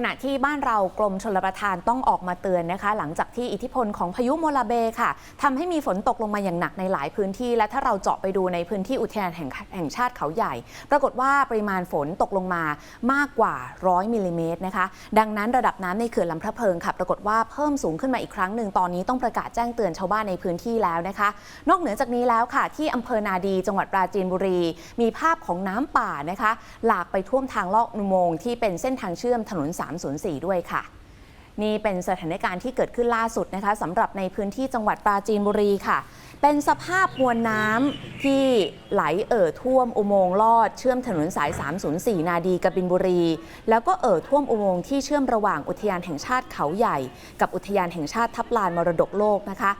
ขณะที่บ้านเรากรมชลประทานต้องออกมาเตือนนะคะ หลังจากที่อิทธิพลของพายุโมลาเบค่ะทำให้มีฝนตกลงมาอย่างหนักในหลายพื้นที่ และถ้าเราเจาะไปดูในพื้นที่อุทยานแห่งแห่งชาติเขาใหญ่ ปรากฏว่าปริมาณฝนตกลงมามากกว่า 100มิลลิเมตรนะคะ ดังนั้นระดับน้ำในเขื่อนลำพระเพิงค่ะ ปรากฏว่าเพิ่มสูงขึ้นมาอีกครั้งหนึ่งตอนนี้ต้องประกาศแจ้งเตือนชาวบ้านในพื้นที่แล้วนะคะ นอกเหนือจากนี้แล้วค่ะ ที่อำเภอนาดีจังหวัดปราจีนบุรี มีภาพของน้ำป่านะคะ หลากไปท่วมทางลอดอุโมงค์ที่เป็นเส้นทางเชื่อมถนนสา304 ด้วยค่ะ นี่เป็นสถานการณ์ที่เกิดขึ้นล่าสุดนะคะสำหรับในพื้นที่จังหวัดปราจีนบุรีค่ะ เป็นสภาพมวลน้ำที่ไหลเอ่อท่วมอุโมงค์ลอด เชื่อมถนนสาย 304 นาดีกบินบุรี แล้วก็เอ่อท่วมอุโมงค์ที่เชื่อมระหว่างอุทยานแห่งชาติเขาใหญ่ กับอุทยานแห่งชาติทับลานมรดกโลกนะคะ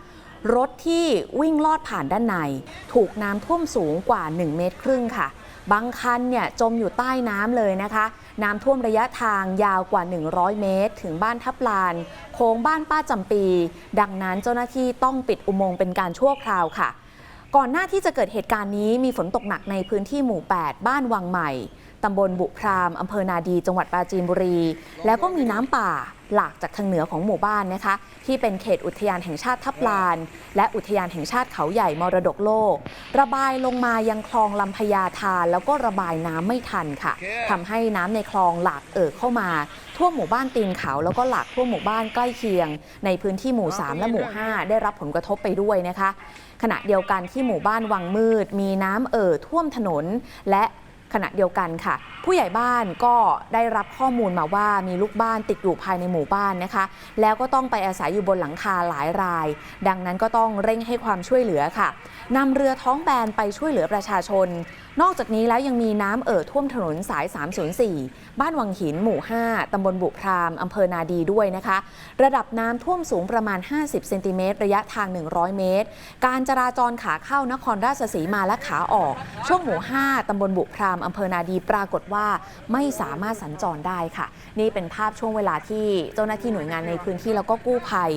รถที่วิ่งลอดผ่านด้านใน ถูกน้ำท่วมสูงกว่า 1 เมตรครึ่งค่ะ บางคันเนี่ยจมอยู่ใต้น้ำเลยนะคะ น้ำท่วมระยะทางยาวกว่า 100 เมตร ถึงบ้านทับลาน โค้งบ้านป้าจำปี ดังนั้นเจ้าหน้าที่ต้องปิดอุโมงค์เป็นการชั่วคราวค่ะ ก่อนหน้าที่จะเกิดเหตุการณ์นี้มีฝนตกหนักในพื้นที่หมู่ 8 บ้านวังใหม่ ตำบลบุพรามอำเภอนาดี จังหวัดปราจีนบุรี แล้วก็มีน้ำป่าหลากจากทางเหนือของหมู่บ้านนะคะ ที่เป็นเขตอุทยานแห่งชาติทับลาน และอุทยานแห่งชาติเขาใหญ่มรดกโลก ระบายลงมายังคลองลำพญาทาน แล้วก็ระบายน้ำไม่ทันค่ะทำให้น้ำในคลองหลากเอ่อเข้ามาท่วมหมู่บ้านตีนเขาแล้วก็หลากท่วมหมู่บ้านใกล้เคียง ในพื้นที่หมู่ 3 และหมู่ 5 ได้รับผลกระทบไปด้วยนะคะ ขณะเดียวกันที่หมู่บ้านวังมืด มีน้ำเอ่อท่วมถนนและ ขณะเดียวกันค่ะ ผู้ใหญ่บ้านก็ได้รับข้อมูลมาว่ามีลูกบ้านติดอยู่ภายในหมู่บ้านนะคะ แล้วก็ต้องไปอาศัยอยู่บนหลังคาหลายราย ดังนั้นก็ต้องเร่งให้ความช่วยเหลือค่ะนำเรือท้องแบนไปช่วยเหลือประชาชน นอกจากนี้แล้วยังมีน้ำเอ่อท่วมถนนสาย 304 บ้านวังหินหมู่ 5 ตำบลบุพรามอำเภอนาดีด้วยนะคะ ระดับน้ำท่วมสูงประมาณ 50 เซนติเมตร ระยะทาง 100 เมตร การจราจรขาเข้านครราชสีมาและขาออก ช่วงหมู่ 5 ตำบลบุพรามอำเภอนาดีปรากฏว่าไม่สามารถสัญจรได้ค่ะ นี่เป็นภาพช่วงเวลาที่เจ้าหน้าที่หน่วยงานในพื้นที่แล้วก็กู้ภัย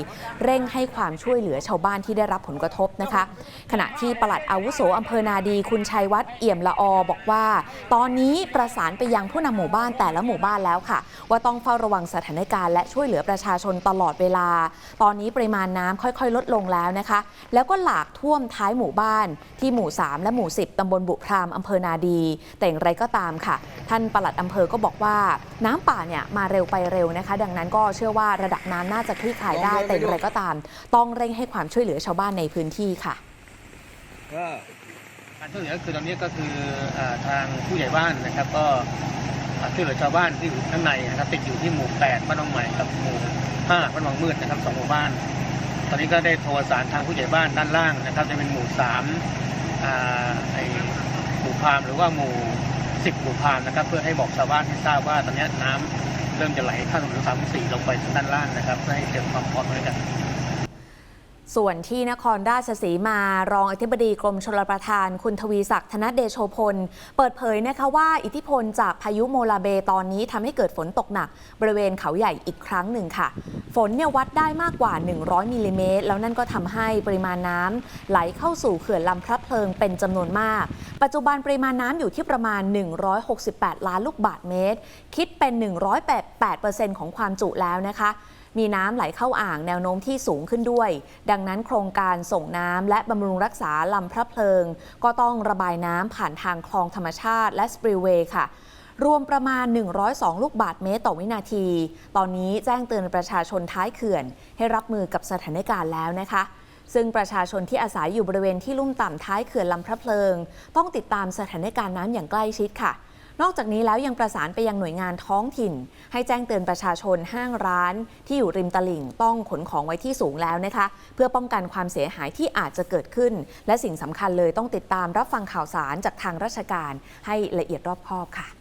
เร่งให้ความช่วยเหลือชาวบ้านที่ได้รับผลกระทบนะคะ ขณะที่ปลัดอาวุโสอำเภอนาดีคุณชัยวัฒน์เอี่ยมละออบอกว่า ตอนนี้ประสานไปยังผู้นำหมู่บ้านแต่ละหมู่บ้านแล้วค่ะ ว่าต้องเฝ้าระวังสถานการณ์และช่วยเหลือประชาชนตลอดเวลา ตอนนี้ปริมาณน้ำค่อยๆ ลดลงแล้วนะคะ แล้วก็หลากท่วมท้ายหมู่บ้านที่หมู่ 3 และหมู่ 10ตำบลบุพรามอำเภอนาดี แต่อย่างไรก็ตามค่ะท่านปลัดอำเภอก็บอกว่าน้ำป่าเนี่ยมาเร็วไปเร็วนะคะ ดังนั้นก็เชื่อว่าระดับน้ำน่าจะคลี่คลายได้แต่อย่างไรก็ตาม ต้องเร่งให้ความช่วยเหลือชาวบ้านในพื้นที่ค่ะก็การช่วยเหลือก็คือตอนนี้ก็คืออ่าทางผู้ใหญ่บ้านนะครับ ก็อ่าช่วยเหลือชาวบ้านที่อยู่ข้างในนะครับติดอยู่ที่หมู่8บ้านหนองใหม่กับหมู่5บ้านวังมืดนะครับสองหมู่บ้าน ตอนนี้ก็ได้โทรประสานทางผู้ใหญ่บ้านด้านล่างนะครับ จะเป็นหมู่3อ่าไอหมู่พามหรือว่าหมู่ 10หมู่พานนะครับ เพื่อให้บอกชาวบ้านให้ทราบว่าตอนนี้น้ำเริ่มจะไหลข้ามถนนสามสี่ลงไปทางด้านล่างนะครับเพื่อให้เตรียมความพร้อดภัยกัน ส่วนที่นครราชสีมารองอธิบดีกรมชลประทาน คุณทวีศักดิ์ธนเดโชพล เปิดเผยนะคะว่าอิทธิพลจากพายุโมลาเบตอนนี้ทำให้เกิดฝนตกหนัก บริเวณเขาใหญ่อีกครั้งหนึ่งค่ะ ฝนเนี่ยวัดได้มากกว่า 100มิลลิเมตรแล้วนั่นก็ทำให้ปริมาณน้ำไหลเข้าสู่เขื่อนลำพระเพลิงเป็นจำนวนมาก ปัจจุบันปริมาณน้ำอยู่ที่ประมาณ 168 ล้านลูกบาศก์เมตร คิดเป็น 108%ของความจุแล้วนะคะ มีน้ำไหลเข้าอ่างแนวโน้มที่สูงขึ้นด้วย ดังนั้นโครงการส่งน้ำและบำรุงรักษาลำพระเพลิง ก็ต้องระบายน้ำผ่านทางคลองธรรมชาติและสปริเวย์ค่ะรวมประมาณ 102 ลูกบาทเมตรต่อวินาที ตอนนี้แจ้งเตือนประชาชนท้ายเขื่อน ให้รับมือกับสถานการณ์แล้วนะคะ ซึ่งประชาชนที่อาศัยอยู่บริเวณที่ลุ่มต่ำท้ายเขื่อนลำพระเพลิง ต้องติดตามสถานการณ์น้ำอย่างใกล้ชิดค่ะ นอกจากนี้แล้วยังประสานไปยังหน่วยงานท้องถิ่น ให้แจ้งเตือนประชาชนห้างร้าน ที่อยู่ริมตลิ่งต้องขนของไว้ที่สูงแล้วนะคะ เพื่อป้องกันความเสียหายที่อาจจะเกิดขึ้น และสิ่งสำคัญเลยต้องติดตามรับฟังข่าวสารจากทางราชการให้ละเอียดรอบคอบค่ะ